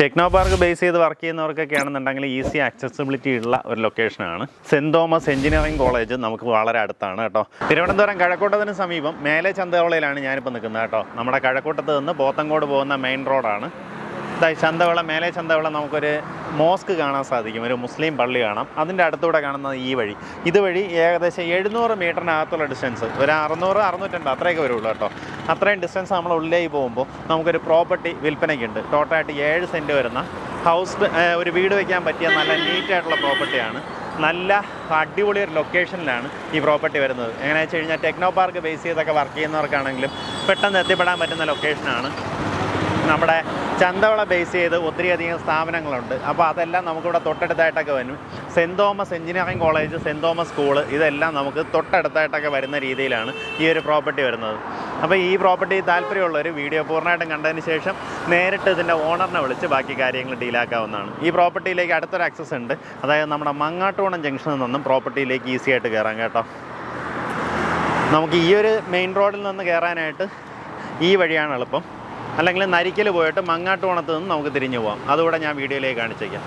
Techno park base ചെയ്ത് work ചെയ്യുന്നവർക്കൊക്കെ ആണെന്നുണ്ടെങ്കിൽ ഈസി ആക്സസിബിലിറ്റി ഉള്ള ഒരു ലൊക്കേഷനാണ്. സെന്റ് തോമസ് എഞ്ചിനീയറിംഗ് കോളേജ് നമുക്ക് വളരെ അടുത്താണ് കേട്ടോ. തിരുവനന്തപുരം കഴക്കൂട്ടത്തിന് സമീപം മേലെ ചന്തവളയിലാണ് ഞാനിപ്പോൾ നിൽക്കുന്നത് കേട്ടോ. നമ്മുടെ കഴക്കൂട്ടത്ത് നിന്ന് പോത്തങ്കോട് പോകുന്ന മെയിൻ റോഡാണ്. ചന്തവള മേലെ ചന്തവള നമുക്കൊരു മോസ്ക് കാണാൻ സാധിക്കും ഒരു മുസ്ലിം പള്ളി കാണാം. അതിന്റെ അടുത്തൂടെ കാണുന്നത് ഈ വഴി. ഇതുവഴി ഏകദേശം എഴുന്നൂറ് മീറ്ററിനകത്തുള്ള ഡിസ്റ്റൻസ് ഒരു അറുന്നൂറ് അറുന്നൂറ്റമ്പത് അത്രയൊക്കെ വരുള്ളൂ കേട്ടോ. അത്രയും ഡിസ്റ്റൻസ് നമ്മൾ ഉള്ളിലേക്ക് പോകുമ്പോൾ നമുക്കൊരു പ്രോപ്പർട്ടി വിൽപ്പനയ്ക്കുണ്ട്. ടോട്ടലായിട്ട് ഏഴ് സെന്റ് വരുന്ന ഹൗസ് ഒരു വീട് വയ്ക്കാൻ പറ്റിയ നല്ല നീറ്റായിട്ടുള്ള പ്രോപ്പർട്ടിയാണ് നല്ല അടിപൊളി ഒരു ലൊക്കേഷനിലാണ് ഈ പ്രോപ്പർട്ടി വരുന്നത്. എങ്ങനെയാണെന്ന് വെച്ച് കഴിഞ്ഞാൽ ടെക്നോ പാർക്ക് ബേസ് ചെയ്തൊക്കെ വർക്ക് ചെയ്യുന്നവർക്കാണെങ്കിലും പെട്ടെന്ന് എത്തിപ്പെടാൻ പറ്റുന്ന ലൊക്കേഷനാണ് നമ്മുടെ ചന്തവള ബേസ് ചെയ്ത് ഒത്തിരിയധികം സ്ഥാപനങ്ങളുണ്ട്. അപ്പോൾ അതെല്ലാം നമുക്കിവിടെ തൊട്ടടുത്തായിട്ടൊക്കെ വരും. Saint Thomas engineering college Saint Thomas school ഇതെല്ലാം നമുക്ക് തൊട്ടടുത്തായിട്ടൊക്കെ വരുന്ന രീതിയിലാണ് ഈ ഒരു പ്രോപ്പർട്ടി വരുന്നത്. അപ്പോൾ ഈ പ്രോപ്പർട്ടി താല്പര്യമുള്ളവർ വീഡിയോ പൂർണമായിട്ടും കണ്ടതിന് ശേഷം നേരിട്ട് ഇതിന്റെ ഓണറിനെ വിളിച്ച് ബാക്കി കാര്യങ്ങൾ ഡീലാക്കാവുന്നതാണ് ഈ പ്രോപ്പർട്ടിയിലേക്ക് അടുത്തൊരു ആക്സസ് ഉണ്ട്. അതായത് നമ്മുടെ മങ്ങാട്ടുകുണം ജംഗ്ഷനിൽ നിന്നും പ്രോപ്പർട്ടിയിലേക്ക് ഈസി ആയിട്ട് കയറാം കേട്ടോ. നമുക്ക് ഈ ഒരു മെയിൻ റോഡിൽ നിന്ന് കയറാനായിട്ട് ഈ വഴിയാണ് എളുപ്പം. അല്ലെങ്കിൽ നരിക്കൽ പോയിട്ട് മങ്ങാട്ടുകോണത്ത് നിന്ന് നമുക്ക് തിരിഞ്ഞു പോകാം അതുകൂടെ ഞാൻ വീഡിയോയിലേക്ക് കാണിച്ചേക്കാം.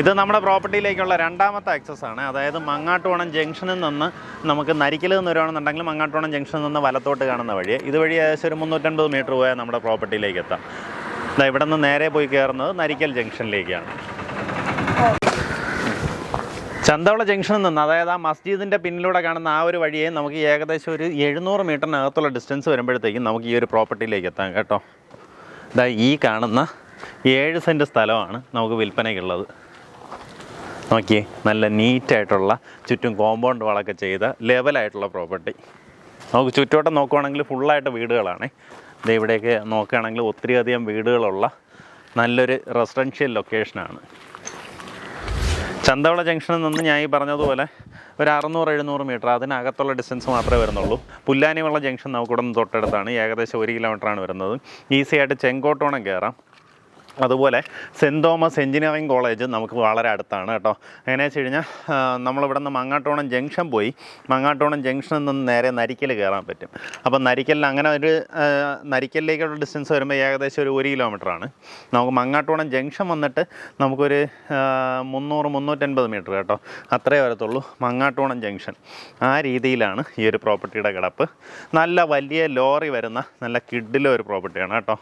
ഇത് നമ്മുടെ പ്രോപ്പർട്ടിയിലേക്കുള്ള രണ്ടാമത്തെ ആക്സസ് ആണ്. അതായത് മങ്ങാട്ടോണം ജംഗ്ഷനിൽ നിന്ന് നമുക്ക് നരിക്കൽ നിന്ന് വരുവാണെന്നുണ്ടെങ്കിൽ മങ്ങാട്ടുവണം ജംഗ്ഷനിൽ നിന്ന് വലത്തോട്ട് കാണുന്ന വഴി. ഇതുവഴി ഏകദേശം ഒരു മുന്നൂറ്റൻപത് മീറ്റർ പോയാൽ നമ്മുടെ പ്രോപ്പർട്ടിയിലേക്ക് എത്താം. ഇവിടെ നിന്ന് നേരെ പോയി കയറുന്നത് നരിക്കൽ ജംഗ്ഷനിലേക്കാണ്. ചന്തവള ജംഗ്ഷനിൽ നിന്ന് അതായത് ആ മസ്ജിദിന്റെ പിന്നിലൂടെ കാണുന്ന ആ ഒരു വഴിയെ നമുക്ക് ഏകദേശം ഒരു എഴുന്നൂറ് മീറ്ററിനകത്തുള്ള ഡിസ്റ്റൻസ് വരുമ്പോഴത്തേക്കും നമുക്ക് ഈ ഒരു പ്രോപ്പർട്ടിയിലേക്ക് എത്താം കേട്ടോ. ഇതാ ഈ കാണുന്ന ഏഴ് സെന്റ് സ്ഥലമാണ് നമുക്ക് വിൽപ്പനയ്ക്കുള്ളത്. നോക്കിയേ നല്ല നീറ്റായിട്ടുള്ള ചുറ്റും കോമ്പൗണ്ട് വളൊക്കെ ചെയ്ത ലെവലായിട്ടുള്ള പ്രോപ്പർട്ടി നമുക്ക് ചുറ്റോട്ടം നോക്കുവാണെങ്കിൽ ഫുള്ളായിട്ട് വീടുകളാണേ. ഇത് ഇവിടെയൊക്കെ നോക്കുകയാണെങ്കിൽ ഒത്തിരിയധികം വീടുകളുള്ള നല്ലൊരു റെസിഡൻഷ്യൽ ലൊക്കേഷനാണ് ചന്തവള ജംഗ്ഷനിൽ നിന്ന് ഞാൻ ഈ പറഞ്ഞതുപോലെ ഒരു അറുന്നൂറ് എഴുന്നൂറ് മീറ്റർ അതിനകത്തുള്ള ഡിസ്റ്റൻസ് മാത്രമേ വരുന്നുള്ളൂ. പുല്ലാനിവള ജംഗ്ഷൻ നമുക്കിവിടെ നിന്ന് തൊട്ടടുത്താണ്. ഏകദേശം ഒരു കിലോമീറ്ററാണ് വരുന്നത്. ഈസി ആയിട്ട് ചെങ്കോട്ടോണം കയറാം. അതുപോലെ സെന്റ് തോമസ് എഞ്ചിനീയറിംഗ് കോളേജ് നമുക്ക് വളരെ അടുത്താണ് കേട്ടോ. എങ്ങനെയാ വെച്ച് കഴിഞ്ഞാൽ നമ്മളിവിടെ നിന്ന് മങ്ങാട്ടോണം ജംഗ്ഷൻ പോയി മങ്ങാട്ടോണം ജംഗ്ഷനിൽ നിന്ന് നേരെ നരിക്കൽ കയറാൻ പറ്റും. അപ്പോൾ നരിക്കലിൽ അങ്ങനെ ഒരു നരിക്കലിലേക്കുള്ള ഡിസ്റ്റൻസ് വരുമ്പോൾ ഏകദേശം ഒരു ഒരു കിലോമീറ്ററാണ് നമുക്ക് മങ്ങാട്ടോണം ജംഗ്ഷൻ വന്നിട്ട് നമുക്കൊരു മുന്നൂറ് മുന്നൂറ്റൻപത് മീറ്റർ കേട്ടോ. അത്രേ വരത്തുള്ളൂ മങ്ങാട്ടോണം ജംഗ്ഷൻ. ആ രീതിയിലാണ് ഈ ഒരു പ്രോപ്പർട്ടിയുടെ കിടപ്പ്. നല്ല വലിയ ലോറി വരുന്ന നല്ല കിഡിലെ ഒരു പ്രോപ്പർട്ടിയാണ് കേട്ടോ.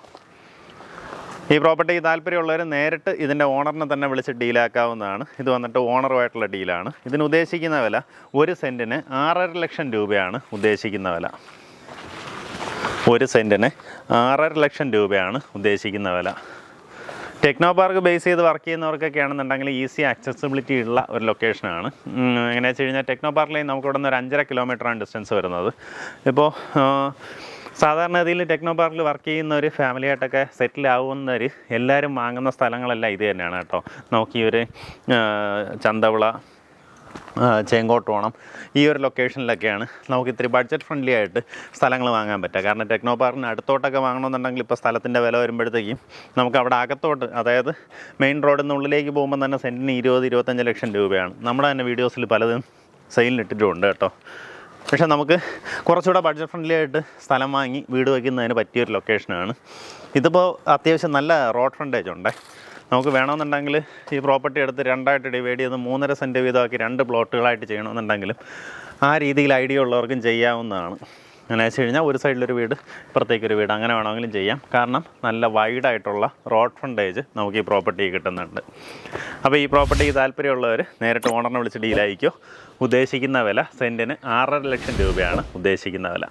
ഈ പ്രോപ്പർട്ടി താല്പര്യമുള്ളവർ നേരിട്ട് ഇതിന്റെ ഓണറിനെ തന്നെ വിളിച്ച് ഡീലാക്കാവുന്നതാണ്. ഇത് വന്നിട്ട് ഓണറുമായിട്ടുള്ള ഡീലാണ്. ഇതിന് ഉദ്ദേശിക്കുന്ന വില ഒരു സെന്റിന് ആറര ലക്ഷം രൂപയാണ് ഉദ്ദേശിക്കുന്ന വില. ഒരു സെന്റിന് ആറര ലക്ഷം രൂപയാണ് ഉദ്ദേശിക്കുന്ന വില. ടെക്നോ പാർക്ക് ബേസ് ചെയ്ത് വർക്ക് ചെയ്യുന്നവർക്കൊക്കെ ആണെന്നുണ്ടെങ്കിൽ ഈസി ആക്സസിബിലിറ്റി ഉള്ള ഒരു ലൊക്കേഷനാണ്. എങ്ങനെയാണെന്ന് വെച്ച് കഴിഞ്ഞാൽ ടെക്നോ പാർക്കിലേക്ക് നമുക്ക് ഇവിടെ നിന്ന് ഒരു അഞ്ചര കിലോമീറ്ററാണ് ഡിസ്റ്റൻസ് വരുന്നത്. ഇപ്പോൾ സാധാരണഗതിയിൽ ടെക്നോ പാർക്കിൽ വർക്ക് ചെയ്യുന്ന ഒരു ഫാമിലി ആയിട്ടൊക്കെ സെറ്റിൽ ആവുന്നവർ എല്ലാവരും വാങ്ങുന്ന സ്ഥലങ്ങളല്ല ഇത് തന്നെയാണ് കേട്ടോ. നമുക്ക് ഈ ഒരു ചന്തവിള ചേങ്കോട്ടോണം ഈ ഒരു ലൊക്കേഷനിലൊക്കെയാണ് നമുക്ക് ഇത്തിരി ബഡ്ജറ്റ് ഫ്രണ്ട്ലി ആയിട്ട് സ്ഥലങ്ങൾ വാങ്ങാൻ പറ്റുക. കാരണം ടെക്നോ പാർക്കിന് അടുത്തോട്ടൊക്കെ വാങ്ങണമെന്നുണ്ടെങ്കിൽ ഇപ്പോൾ സ്ഥലത്തിന്റെ വില വരുമ്പോഴത്തേക്കും നമുക്ക് അവിടെ അകത്തോട്ട് അതായത് മെയിൻ റോഡിൽ നിന്ന് ഉള്ളിലേക്ക് പോകുമ്പോൾ തന്നെ സെന്റിന് ഇരുപത് ഇരുപത്തഞ്ച് ലക്ഷം രൂപയാണ്. നമ്മുടെ തന്നെ വീഡിയോസിൽ പലതും സെയിലിട്ടിട്ടുണ്ട് കേട്ടോ. പക്ഷേ നമുക്ക് കുറച്ചുകൂടെ ബഡ്ജറ്റ് ഫ്രണ്ട്ലി ആയിട്ട് സ്ഥലം വാങ്ങി വീട് വയ്ക്കുന്നതിന് പറ്റിയൊരു ലൊക്കേഷനാണ് ഇതിപ്പോൾ അത്യാവശ്യം നല്ല റോഡ് ഫ്രണ്ടേജ് ഉണ്ട്. നമുക്ക് വേണമെന്നുണ്ടെങ്കിൽ ഈ പ്രോപ്പർട്ടി എടുത്ത് രണ്ടായിട്ട് ഡിവൈഡ് ചെയ്ത് മൂന്നര സെന്റ് വീതമാക്കി രണ്ട് പ്ലോട്ടുകളായിട്ട് ചെയ്യണമെന്നുണ്ടെങ്കിലും ആ രീതിയിൽ ഐഡിയ ഉള്ളവർക്കും ചെയ്യാവുന്നതാണ്. അങ്ങനെ വെച്ച് കഴിഞ്ഞാൽ ഒരു സൈഡിലൊരു വീട് ഇപ്പുറത്തേക്കൊരു വീട്. അങ്ങനെ വേണമെങ്കിലും ചെയ്യാം. കാരണം നല്ല വൈഡായിട്ടുള്ള റോഡ് ഫ്രണ്ടേജ് നമുക്ക് ഈ പ്രോപ്പർട്ടി കിട്ടുന്നുണ്ട്. അപ്പോൾ ഈ പ്രോപ്പർട്ടിക്ക് താല്പര്യമുള്ളവർ നേരിട്ട് ഓണറിനെ വിളിച്ച് ഡീലായിക്കോ ഉദ്ദേശിക്കുന്ന വില സെന്റിന് ആറര ലക്ഷം രൂപയാണ് ഉദ്ദേശിക്കുന്ന വില.